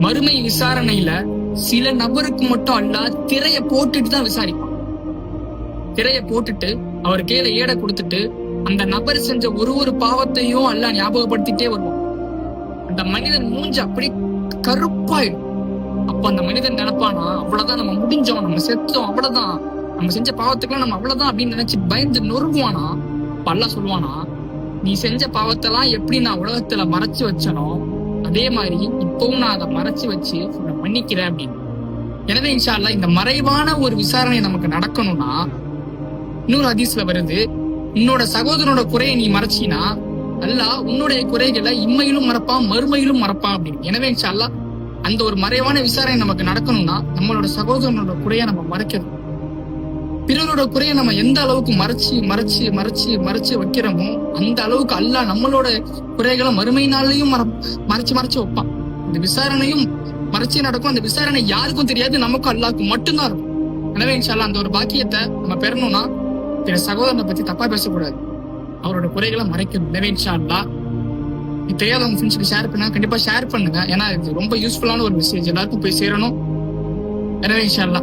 மறுமை விசாரணையில சில நபருக்கு மட்டும் அல்ல திரைய போட்டுட்டு தான் விசாரிப்பான். திரைய போட்டுட்டு அவர் கீழே ஏட கொடுத்துட்டு அந்த நபர் செஞ்ச ஒரு ஒரு பாவத்தையும் அல்ல ஞாபகப்படுத்திட்டே வருவான். அந்த மனிதன் மூஞ்சி அப்படி கருப்பாயிடும். அப்ப அந்த மனிதன் நினைப்பானா அவ்வளவுதான் நம்ம முடிஞ்சோம் நம்ம செத்தோம் அவ்வளவுதான். நம்ம செஞ்ச பாவத்துக்கெல்லாம் நம்ம அவ்வளவுதான் அப்படின்னு நினைச்சு பயந்து நொறுங்குவானா? பல்ல சொல்லுவானா நீ செஞ்ச பாவத்தெல்லாம் எப்படி நான் உலகத்துல மறைச்சு வச்சனோ அதே மாதிரி இப்பவும் நான் அதை மறைச்சு வச்சு உன்னை மன்னிக்கிறேன் அப்படின்னு. எனவே இன்ஷா இந்த மறைவான ஒரு விசாரணை நமக்கு நடக்கணும்னா இன்னொரு அதிசல வருது உன்னோட சகோதரனோட குறையை நீ மறைச்சினா அல்லாஹ் உன்னுடைய குறைகளை இம்மையிலும் மறப்பான் மறுமையிலும் மறப்பான் அப்படின்னு. எனவே இன்ஷா அந்த ஒரு மறைவான விசாரணை நமக்கு நடக்கணும்னா நம்மளோட சகோதரனோட குறையை நம்ம மறைக்கணும். பிறரோட குறையை நம்ம எந்த அளவுக்கு மறைச்சு மறைச்சு மறைச்சு மறைச்சு வைக்கிறோமோ அந்த அளவுக்கு அல்லாஹ் நம்மளோட குறைகளை மறுமை நாள்லயும் மற மறைச்சு மறைச்சு வைப்பான். இந்த விசாரணையும் மறைச்சு நடக்கும். அந்த விசாரணை யாருக்கும் தெரியாது நமக்கும் அல்லாக்கும் மட்டும்தான் இருக்கும். எனவே இன்ஷால்லா அந்த ஒரு பாக்கியத்தை நம்ம பெறணும்னா பிற சகோதரனை பத்தி தப்பா பேசக்கூடாது. அவரோட குறைகளை மறைக்கணும். எனவே இன்ஷால்லா இது தெரியாதவங்க ஃப்ரெண்ட்ஸுக்கு ஷேர் பண்ணா கண்டிப்பா ஷேர் பண்ணுங்க. ஏன்னா இது ரொம்ப யூஸ்ஃபுல்லான ஒரு மெசேஜ் எல்லாருக்கும் போய் சேரணும். எனவே இன்ஷால்லா